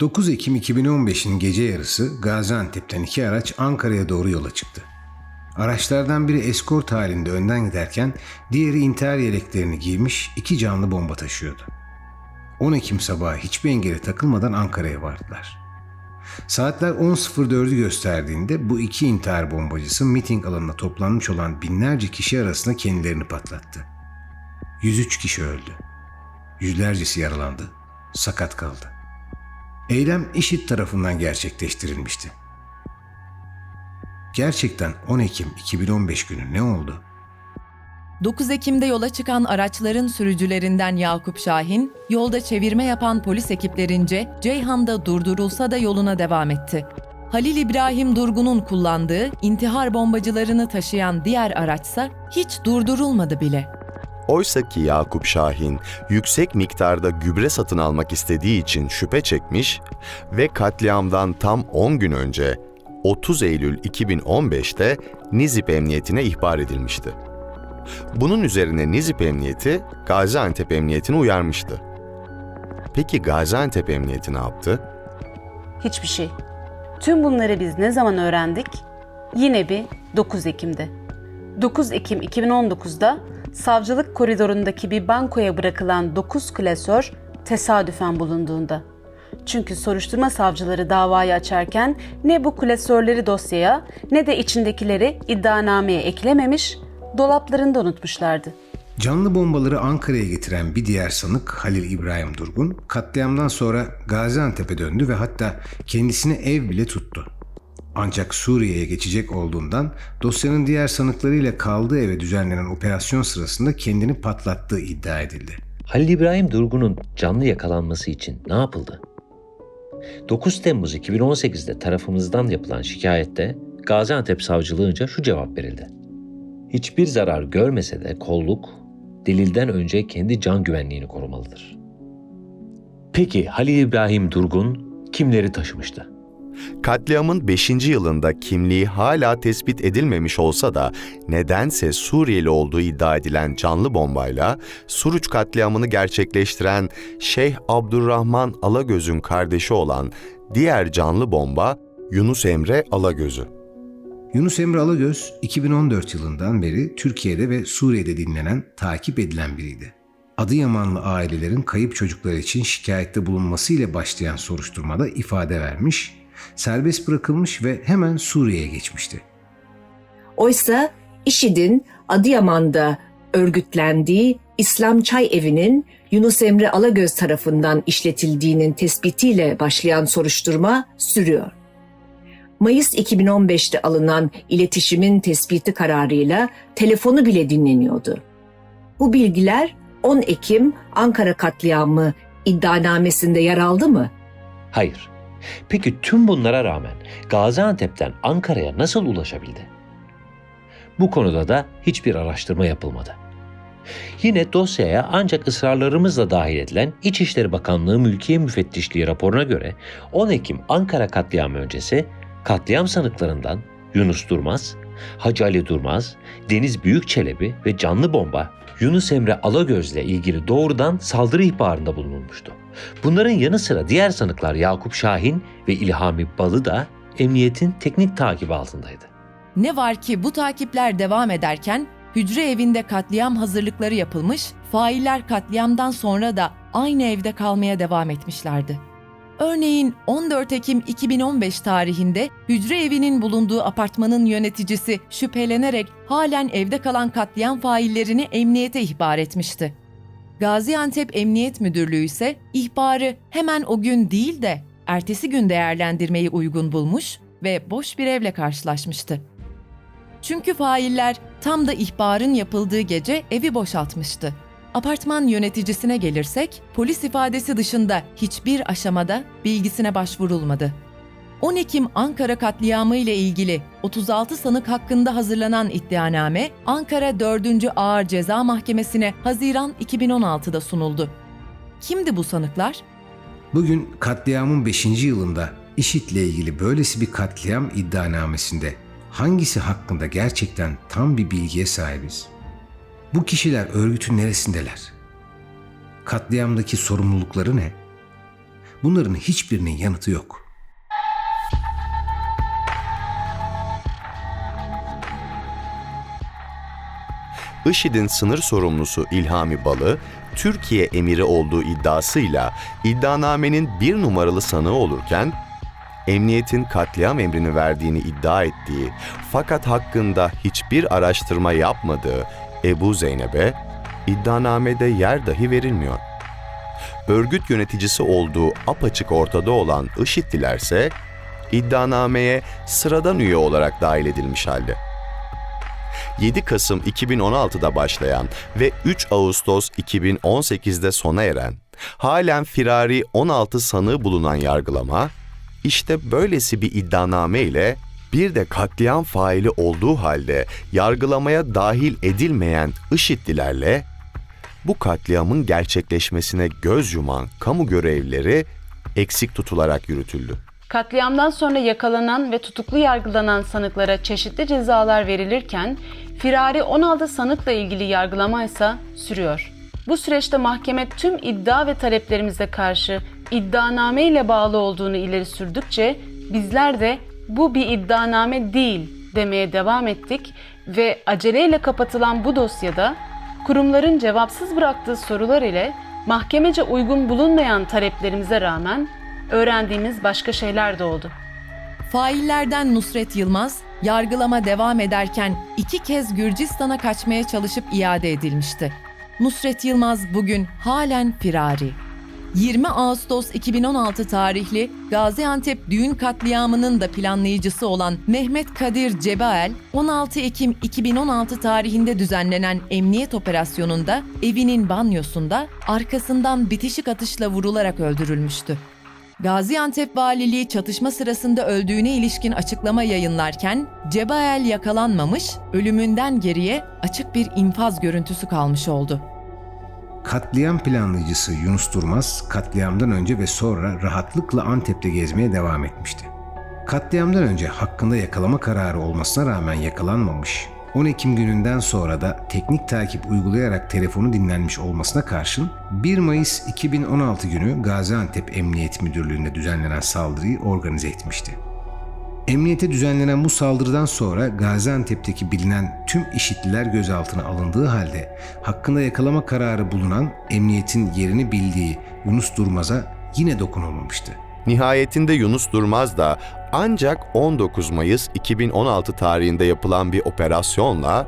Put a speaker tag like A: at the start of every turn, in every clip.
A: 9 Ekim 2015'in gece yarısı Gaziantep'ten iki araç Ankara'ya doğru yola çıktı. Araçlardan biri eskort halinde önden giderken diğeri intihar yeleklerini giymiş iki canlı bomba taşıyordu. 10 Ekim sabahı hiçbir engele takılmadan Ankara'ya vardılar. Saatler 10.04'ü gösterdiğinde bu iki intihar bombacısı miting alanına toplanmış olan binlerce kişi arasında kendilerini patlattı. 103 kişi öldü. Yüzlercesi yaralandı, sakat kaldı. Eylem IŞİD tarafından gerçekleştirilmişti. Gerçekten 10 Ekim 2015 günü ne oldu?
B: 9 Ekim'de yola çıkan araçların sürücülerinden Yakup Şahin, yolda çevirme yapan polis ekiplerince Ceyhan'da durdurulsa da yoluna devam etti. Halil İbrahim Durgun'un kullandığı intihar bombacılarını taşıyan diğer araçsa hiç durdurulmadı bile.
C: Oysa ki Yakup Şahin yüksek miktarda gübre satın almak istediği için şüphe çekmiş ve katliamdan tam 10 gün önce 30 Eylül 2015'te Nizip Emniyetine ihbar edilmişti. Bunun üzerine Nizip Emniyeti Gaziantep Emniyetini uyarmıştı. Peki Gaziantep Emniyeti ne yaptı?
D: Hiçbir şey. Tüm bunları biz ne zaman öğrendik? Yine bir 9 Ekim'de. 9 Ekim 2019'da savcılık koridorundaki bir bankoya bırakılan 9 klasör tesadüfen bulunduğunda. Çünkü soruşturma savcıları davayı açarken ne bu klasörleri dosyaya ne de içindekileri iddianameye eklememiş, dolaplarında unutmuşlardı.
A: Canlı bombaları Ankara'ya getiren bir diğer sanık Halil İbrahim Durgun, katliamdan sonra Gaziantep'e döndü ve hatta kendisine ev bile tuttu. Ancak Suriye'ye geçecek olduğundan dosyanın diğer sanıklarıyla kaldığı eve düzenlenen operasyon sırasında kendini patlattığı iddia edildi.
E: Halil İbrahim Durgun'un canlı yakalanması için ne yapıldı? 9 Temmuz 2018'de tarafımızdan yapılan şikayette Gaziantep Savcılığınca şu cevap verildi. Hiçbir zarar görmese de kolluk delilden önce kendi can güvenliğini korumalıdır. Peki Halil İbrahim Durgun kimleri taşımıştı?
C: Katliamın 5. yılında kimliği hala tespit edilmemiş olsa da nedense Suriyeli olduğu iddia edilen canlı bombayla Suruç katliamını gerçekleştiren Şeyh Abdurrahman Alagöz'ün kardeşi olan diğer canlı bomba Yunus Emre Alagöz'ü.
A: Yunus Emre Alagöz 2014 yılından beri Türkiye'de ve Suriye'de dinlenen, takip edilen biriydi. Adıyamanlı ailelerin kayıp çocukları için şikayette bulunmasıyla başlayan soruşturmada ifade vermiş, serbest bırakılmış ve hemen Suriye'ye geçmişti.
F: Oysa IŞİD'in Adıyaman'da örgütlendiği İslam Çay Evi'nin Yunus Emre Alagöz tarafından işletildiğinin tespitiyle başlayan soruşturma sürüyor. Mayıs 2015'te alınan iletişimin tespiti kararıyla telefonu bile dinleniyordu. Bu bilgiler 10 Ekim Ankara katliamı iddianamesinde yer aldı mı?
E: Hayır. Peki tüm bunlara rağmen Gaziantep'ten Ankara'ya nasıl ulaşabildi? Bu konuda da hiçbir araştırma yapılmadı. Yine dosyaya ancak ısrarlarımızla dahil edilen İçişleri Bakanlığı Mülkiye Müfettişliği raporuna göre 10 Ekim Ankara katliamı öncesi katliam sanıklarından Yunus Durmaz, Hacı Ali Durmaz, Deniz Büyükçelebi ve canlı bomba Yunus Emre Alagöz'le ilgili doğrudan saldırı ihbarında bulunulmuştu. Bunların yanı sıra diğer sanıklar Yakup Şahin ve İlhami Balı da emniyetin teknik takibi altındaydı.
B: Ne var ki bu takipler devam ederken hücre evinde katliam hazırlıkları yapılmış, failler katliamdan sonra da aynı evde kalmaya devam etmişlerdi. Örneğin 14 Ekim 2015 tarihinde hücre evinin bulunduğu apartmanın yöneticisi şüphelenerek halen evde kalan katliam faillerini emniyete ihbar etmişti. Gaziantep Emniyet Müdürlüğü ise ihbarı hemen o gün değil de ertesi gün değerlendirmeyi uygun bulmuş ve boş bir evle karşılaşmıştı. Çünkü failler tam da ihbarın yapıldığı gece evi boşaltmıştı. Apartman yöneticisine gelirsek, polis ifadesi dışında hiçbir aşamada bilgisine başvurulmadı. 10 Ekim Ankara katliamı ile ilgili 36 sanık hakkında hazırlanan iddianame Ankara 4. Ağır Ceza Mahkemesi'ne Haziran 2016'da sunuldu. Kimdi bu sanıklar?
A: Bugün katliamın 5. yılında IŞİD'le ilgili böylesi bir katliam iddianamesinde hangisi hakkında gerçekten tam bir bilgiye sahibiz? Bu kişiler örgütün neresindeler? Katliamdaki sorumlulukları ne? bunların hiçbirinin yanıtı yok.
C: IŞİD'in sınır sorumlusu İlhami Balı, Türkiye emiri olduğu iddiasıyla iddianamenin bir numaralı sanığı olurken, emniyetin katliam emrini verdiğini iddia ettiği fakat hakkında hiçbir araştırma yapmadığı Ebu Zeynep'e iddianamede yer dahi verilmiyor. Örgüt yöneticisi olduğu apaçık ortada olan IŞİD'lilerse iddianameye sıradan üye olarak dahil edilmiş halde. 7 Kasım 2016'da başlayan ve 3 Ağustos 2018'de sona eren, halen firari 16 sanığı bulunan yargılama, işte böylesi bir iddianame ile bir de katliam faili olduğu halde yargılamaya dahil edilmeyen IŞİD'lilerle bu katliamın gerçekleşmesine göz yuman kamu görevlileri eksik tutularak yürütüldü.
D: Katliamdan sonra yakalanan ve tutuklu yargılanan sanıklara çeşitli cezalar verilirken firari 16 sanıkla ilgili yargılama ise sürüyor. Bu süreçte mahkeme tüm iddia ve taleplerimize karşı iddianame ile bağlı olduğunu ileri sürdükçe bizler de bu bir iddianame değil demeye devam ettik ve aceleyle kapatılan bu dosyada kurumların cevapsız bıraktığı sorular ile mahkemece uygun bulunmayan taleplerimize rağmen öğrendiğimiz başka şeyler de oldu.
B: Faillerden Nusret Yılmaz, yargılama devam ederken iki kez Gürcistan'a kaçmaya çalışıp iade edilmişti. Nusret Yılmaz bugün halen firari. 20 Ağustos 2016 tarihli Gaziantep düğün katliamının da planlayıcısı olan Mehmet Kadir Cebael, 16 Ekim 2016 tarihinde düzenlenen emniyet operasyonunda evinin banyosunda arkasından bitişik atışla vurularak öldürülmüştü. Gaziantep Valiliği çatışma sırasında öldüğüne ilişkin açıklama yayınlarken Cebael yakalanmamış, ölümünden geriye açık bir infaz görüntüsü kalmış oldu.
A: Katliam planlayıcısı Yunus Durmaz, katliamdan önce ve sonra rahatlıkla Antep'te gezmeye devam etmişti. Katliamdan önce hakkında yakalama kararı olmasına rağmen yakalanmamış, 10 Ekim gününden sonra da teknik takip uygulayarak telefonu dinlenmiş olmasına karşın 1 Mayıs 2016 günü Gaziantep Emniyet Müdürlüğü'nde düzenlenen saldırıyı organize etmişti. Emniyete düzenlenen bu saldırıdan sonra Gaziantep'teki bilinen tüm işitliler gözaltına alındığı halde hakkında yakalama kararı bulunan emniyetin yerini bildiği Yunus Durmaz'a yine dokunulmamıştı.
C: Nihayetinde Yunus Durmaz da ancak 19 Mayıs 2016 tarihinde yapılan bir operasyonla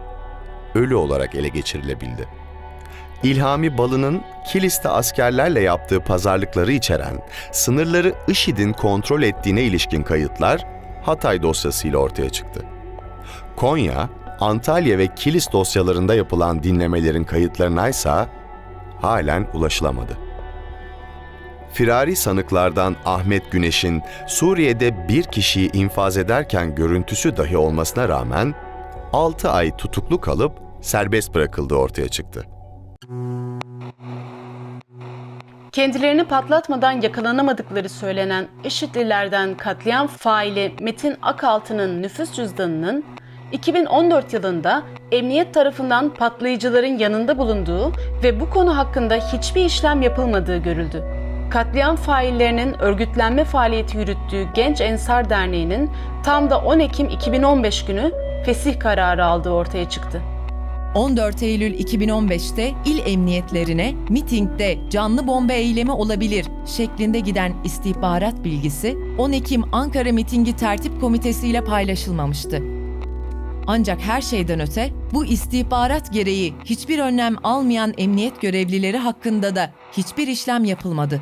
C: ölü olarak ele geçirilebildi. İlhami Balı'nın Kilis'te askerlerle yaptığı pazarlıkları içeren, sınırları IŞİD'in kontrol ettiğine ilişkin kayıtlar Hatay dosyasıyla ortaya çıktı. Konya, Antalya ve Kilis dosyalarında yapılan dinlemelerin kayıtlarına ise halen ulaşılamadı. Firari sanıklardan Ahmet Güneş'in Suriye'de bir kişiyi infaz ederken görüntüsü dahi olmasına rağmen 6 ay tutuklu kalıp serbest bırakıldığı ortaya çıktı.
D: Kendilerini patlatmadan yakalanamadıkları söylenen IŞİD'lilerden katliam faili Metin Akaltı'nın nüfus cüzdanının 2014 yılında emniyet tarafından patlayıcıların yanında bulunduğu ve bu konu hakkında hiçbir işlem yapılmadığı görüldü. Katliam faillerinin örgütlenme faaliyeti yürüttüğü Genç Ensar Derneği'nin tam da 10 Ekim 2015 günü fesih kararı aldığı ortaya çıktı.
B: 14 Eylül 2015'te il emniyetlerine mitingde canlı bomba eylemi olabilir şeklinde giden istihbarat bilgisi 10 Ekim Ankara mitingi tertip komitesi ile paylaşılmamıştı. Ancak her şeyden öte bu istihbarat gereği hiçbir önlem almayan emniyet görevlileri hakkında da hiçbir işlem yapılmadı.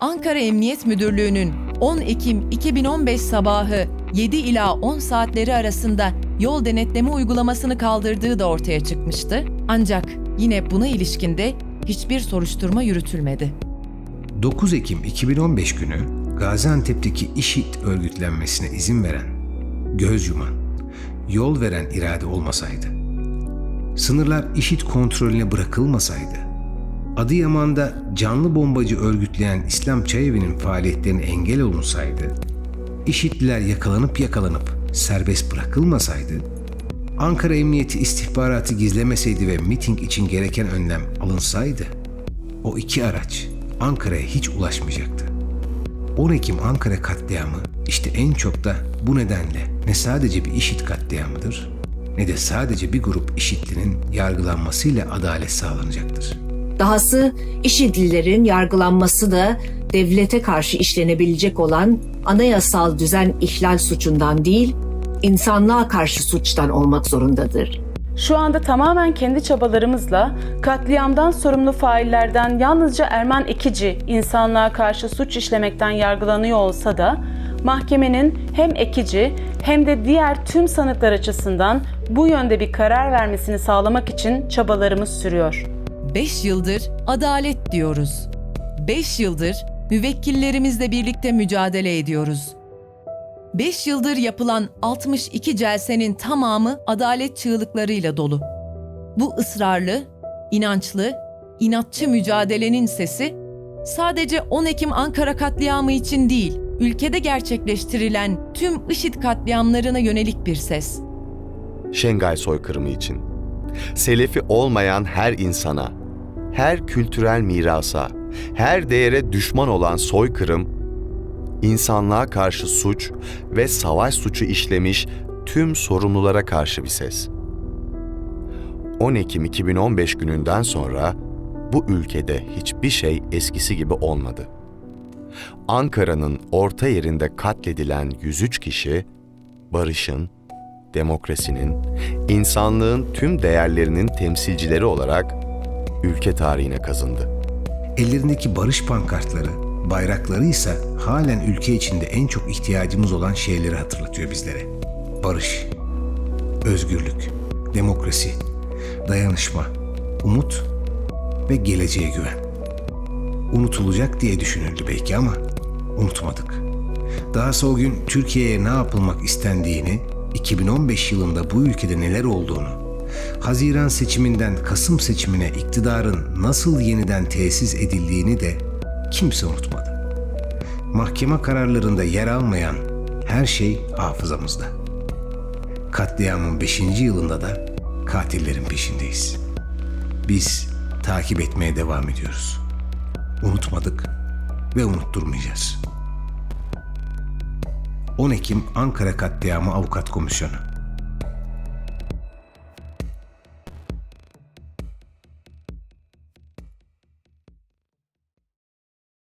B: Ankara Emniyet Müdürlüğü'nün 10 Ekim 2015 sabahı 7 ila 10 saatleri arasında yol denetleme uygulamasını kaldırdığı da ortaya çıkmıştı. Ancak yine buna ilişkinde hiçbir soruşturma yürütülmedi.
A: 9 Ekim 2015 günü Gaziantep'teki IŞİD örgütlenmesine izin veren, göz yuman, yol veren irade olmasaydı, sınırlar IŞİD kontrolüne bırakılmasaydı, Adıyaman'da canlı bombacı örgütleyen İslam Çayevi'nin faaliyetlerine engel olunsaydı, IŞİD'liler yakalanıp yakalanıp serbest bırakılmasaydı, Ankara Emniyeti istihbaratı gizlemeseydi ve miting için gereken önlem alınsaydı, o iki araç Ankara'ya hiç ulaşmayacaktı. 10 Ekim Ankara katliamı işte en çok da bu nedenle ne sadece bir işit katliamıdır ne de sadece bir grup işitlinin yargılanmasıyla adalet sağlanacaktır.
F: Dahası IŞİD'lilerin yargılanması da devlete karşı işlenebilecek olan anayasal düzen ihlal suçundan değil, insanlığa karşı suçtan olmak zorundadır.
D: Şu anda tamamen kendi çabalarımızla katliamdan sorumlu faillerden yalnızca Erman Ekici insanlığa karşı suç işlemekten yargılanıyor olsa da mahkemenin hem Ekici hem de diğer tüm sanıklar açısından bu yönde bir karar vermesini sağlamak için çabalarımız sürüyor.
B: 5 yıldır adalet diyoruz. 5 yıldır müvekkillerimizle birlikte mücadele ediyoruz. 5 yıldır yapılan 62 celsenin tamamı adalet çığlıklarıyla dolu. Bu ısrarlı, inançlı, inatçı mücadelenin sesi sadece 10 Ekim Ankara katliamı için değil, ülkede gerçekleştirilen tüm IŞİD katliamlarına yönelik bir ses.
C: Şengay soykırımı için. Selefi olmayan her insana, her kültürel mirasa, her değere düşman olan soykırım, insanlığa karşı suç ve savaş suçu işlemiş tüm sorumlulara karşı bir ses. 10 Ekim 2015 gününden sonra bu ülkede hiçbir şey eskisi gibi olmadı. Ankara'nın orta yerinde katledilen 103 kişi barışın, demokrasinin, insanlığın tüm değerlerinin temsilcileri olarak ülke tarihine kazındı.
A: Ellerindeki barış pankartları, bayrakları ise halen ülke içinde en çok ihtiyacımız olan şeyleri hatırlatıyor bizlere. Barış, özgürlük, demokrasi, dayanışma, umut ve geleceğe güven. Unutulacak diye düşünüldü belki ama unutmadık. Dahası o gün Türkiye'ye ne yapılmak istendiğini, 2015 yılında bu ülkede neler olduğunu, Haziran seçiminden Kasım seçimine iktidarın nasıl yeniden tesis edildiğini de kimse unutmadı. Mahkeme kararlarında yer almayan her şey hafızamızda. Katliamın 5. yılında da katillerin peşindeyiz. Biz takip etmeye devam ediyoruz. Unutmadık ve unutturmayacağız. 10 Ekim Ankara Katliamı Avukat Komisyonu